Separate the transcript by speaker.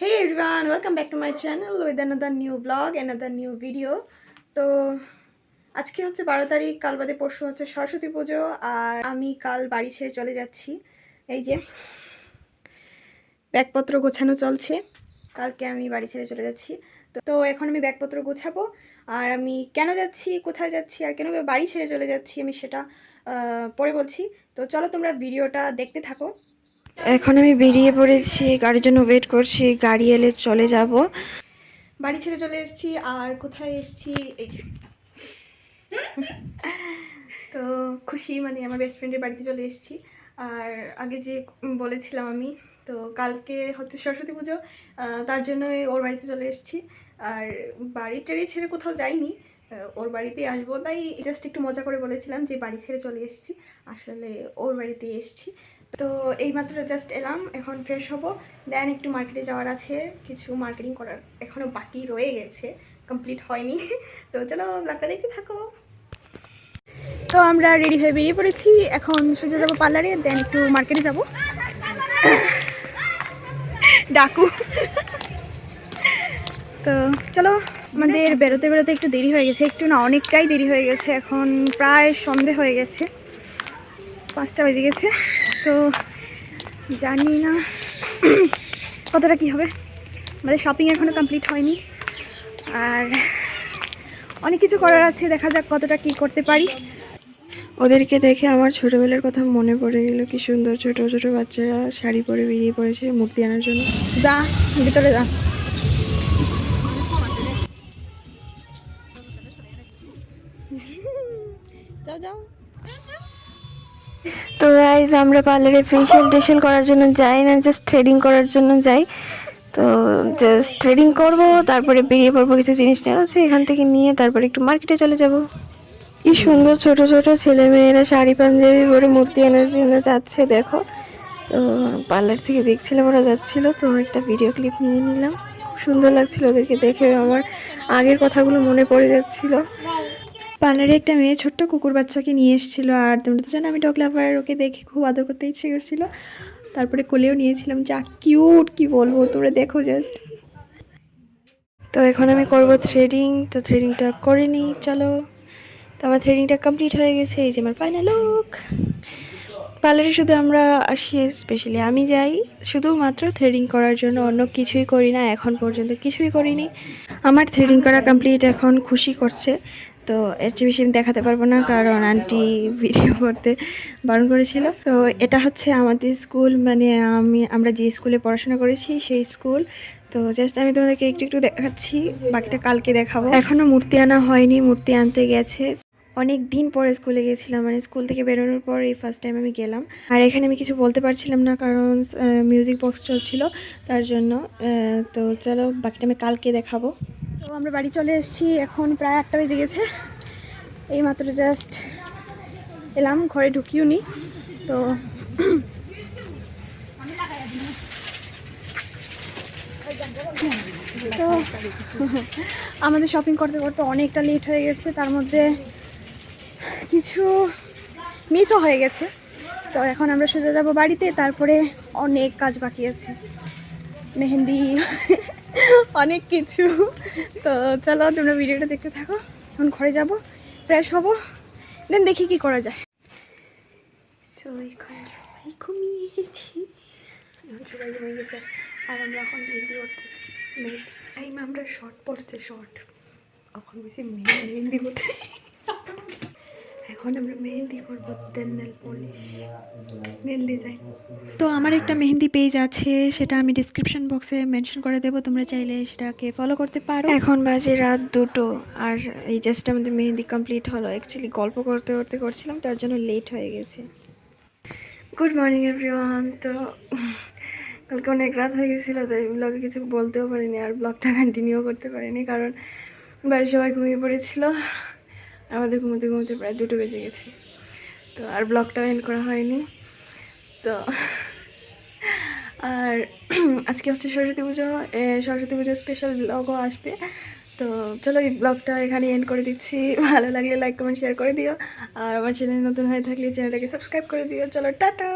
Speaker 1: Hey everyone, welcome back to my channel with another new vlog, another new video. তো আজকে হচ্ছে বারো তারিখ কাল বাদে পরশু হচ্ছে সরস্বতী পুজো আর আমি কাল বাড়ি ছেড়ে চলে যাচ্ছি। এই যে ব্যাগপত্র গোছানো চলছে কালকে আমি বাড়ি ছেড়ে চলে যাচ্ছি। তো এখন আমি ব্যাগপত্র গোছাবো আর আমি কেন যাচ্ছি কোথায় যাচ্ছি আর কেন বাড়ি ছেড়ে চলে যাচ্ছি আমি সেটা পরে বলছি। তো চলো তোমরা ভিডিওটা দেখতে থাকো। এখন আমি বেরিয়ে পড়েছি, গাড়ির জন্য ওয়েট করছি, গাড়ি এলে চলে যাব। বাড়ি ছেড়ে চলে এসেছি, আর কোথায় এসেছি, এই যে। তো খুশি মানে আমার বেস্ট ফ্রেন্ডের বাড়িতে চলে এসেছি। আর আগে যে বলেছিলাম আমি, তো কালকে হচ্ছে সরস্বতী পুজো তার জন্যই ওর বাড়িতে চলে এসেছি। আর বাড়ি টাড়ি ছেড়ে কোথাও যাইনি ওর বাড়িতেই আসব। তাই জাস্ট একটু মজা করে বলেছিলাম যে বাড়ি ছেড়ে চলে এসেছি, আসলে ওর বাড়িতেই এসেছি। তো এইমাত্র জাস্ট এলাম, এখন ফ্রেশ হব। দেন একটু মার্কেটে যাওয়ার আছে, কিছু মার্কেটিং করার এখনও বাকি রয়ে গেছে কমপ্লিট হয়নি। তো চলো ব্লগটা দেখতে থাকো। তো আমরা রেডি হয়ে বেরিয়ে পড়েছি, এখন সোজা যাব পার্লারে দেন একটু মার্কেটে যাব। ডাকু। তো চলো, আমাদের বেরোতে বেরোতে একটু দেরি হয়ে গেছে, একটু না অনেকটাই দেরি হয়ে গেছে, এখন প্রায় সন্ধে হয়ে গেছে, পাঁচটা বেজে গেছে। তো জানি না। কতটা কি হবে? আমাদের শপিং এখনও কমপ্লিট হয়নি। আর অনেক কিছু করার আছে দেখা যাক কতটা কি করতে পারি।
Speaker 2: ওদেরকে দেখে আমার ছোটোবেলার কথা মনে পড়ে গেল কি সুন্দর ছোট ছোট বাচ্চারা শাড়ি পরে বেরিয়ে পড়েছে মূর্তি আনার জন্য।
Speaker 1: যা ভিতরে যা। যাও যাও।
Speaker 2: তো গাইজ আমরা পার্লারে ফেশিয়াল টেশিয়াল করার জন্য যাই না জাস্ট থ্রেডিং করার জন্য যাই। তো জাস্ট থ্রেডিং করব, তারপরে বেরিয়ে পড়ব কিছু জিনিস নেওয়া আছে, এখান থেকে নিয়ে তারপরে একটু মার্কেটে চলে যাব। কি সুন্দর ছোট ছোট ছেলে মেয়েরা শাড়ি, পাঞ্জাবি পরে মূর্তি আনার জন্য যাচ্ছে, দেখো। তো পার্লার থেকে দেখছিলাম ওরা যাচ্ছিল, তো একটা ভিডিও ক্লিপ নিয়ে নিলাম। খুব সুন্দর লাগছিল ওদেরকে দেখে, আমার আগের কথাগুলো মনে পড়ে যাচ্ছিল।
Speaker 1: পার্লারে একটা মেয়ে ছোট্ট কুকুর বাচ্চাকে নিয়ে এসেছিল, আর তোমরা তো জানো আমি ডগ লাভার ওকে দেখে খুব আদর করতে ইচ্ছে করছিল। তারপরে কোলেও নিয়েছিলাম, যা কিউট কি বলব, তোমরা দেখো জাস্ট
Speaker 2: তো এখন আমি করব থ্রেডিং তো থ্রেডিংটা করে নিই, চলো। তো আমার থ্রেডিংটা কমপ্লিট হয়ে গেছে, এই যে আমার ফাইনাল লুক পার্লারে শুধু আমরা আসি স্পেশালি আমি যাই, শুধুমাত্র থ্রেডিং করার জন্য, অন্য কিছুই করি না, এখন পর্যন্ত কিছুই করিনি। আমার থ্রেডিং করা কমপ্লিট এখন খুশি করছে। তো এর চেয়ে বেশি দেখাতে পারব না, কারণ আন্টি ভিডিও করতে বারণ করেছিল। তো এটা হচ্ছে আমাদের স্কুল মানে আমি, আমরা যে স্কুলে পড়াশোনা করেছি সেই স্কুল। তো জাস্ট আমি তোমাদেরকে একটু একটু দেখাচ্ছি, বাকিটা কালকে দেখাবো। এখনও মূর্তি আনা হয়নি, মূর্তি আনতে গেছে। অনেক দিন পরে স্কুলে গেছিলাম মানে স্কুল থেকে বেরোনোর পর এই ফার্স্ট টাইম আমি গেলাম। আর এখানে আমি কিছু বলতে পারছিলাম না, কারণ মিউজিক বক্স চলছিল, তার জন্য তো চলো বাকিটা আমি কালকে দেখাবো।
Speaker 1: তো আমরা বাড়ি চলে এসেছি, এখন প্রায় আটটা বেজে গেছে। এই মাত্র জাস্ট এলাম, ঘরে ঢুকিও নি, তো তো আমাদের শপিং করতে করতে অনেকটা লেট হয়ে গেছে, তার মধ্যে কিছু মিসও হয়ে গেছে। তো এখন আমরা সোজা যাব বাড়িতে, তারপরে অনেক কাজ বাকি আছে। মেহেন্দি অনেক কিছু। তো চলো তোমরা ভিডিওটা দেখতে থাকো। এখন ঘরে যাব ফ্রেশ হব দেন দেখি কি করা যায়। সো এখন সবাই ঘুমিয়ে গেছি গেছে। আর আমরা এখন মেহেন্দি করতেছি মেহেন্দি। এই আমরা শর্ট পড়ছে শর্ট এখন বেশি মেহেন্দি করতে এখন আমরা মেহেন্দি করব দেন নেল পলিশ ডিজাইন তো আমার একটা মেহেন্দি পেজ আছে, সেটা আমি ডিসক্রিপশন বক্সে মেনশন করে দেবো, তোমরা চাইলে সেটাকে ফলো করতে পারো।
Speaker 2: এখন বাজে রাত দুটো, আর এই জাস্ট আমাদের মেহেন্দি কমপ্লিট হলো। অ্যাকচুয়ালি গল্প করতে করতে করছিলাম, তার জন্য লেট হয়ে গেছে। গুড মর্নিং এভরিওয়ান তো কালকে অনেক রাত হয়ে গেছিল, তাই ব্লগে কিছু বলতেও পারিনি, আর ব্লগটা কন্টিনিউ করতে পারিনি, কারণ বাড়ির সবাই ঘুমিয়ে পড়েছিল। আমাদের ঘুমোতে ঘুমোতে প্রায় দুটো বেজে গেছে। তো আর ব্লগটাও এন্ড করা হয়নি। তো আর আজকে হচ্ছে সরস্বতী পুজো সরস্বতী পুজোর স্পেশাল ব্লগও আসবে। তো চলো এই ব্লগটা এখানে এন্ড করে দিচ্ছি। ভালো লাগলে লাইক কমেন্ট শেয়ার করে দিও। আর আমার চ্যানেল নতুন হয়ে থাকলে চ্যানেলটাকে সাবস্ক্রাইব করে দিও। চলো, টাটা!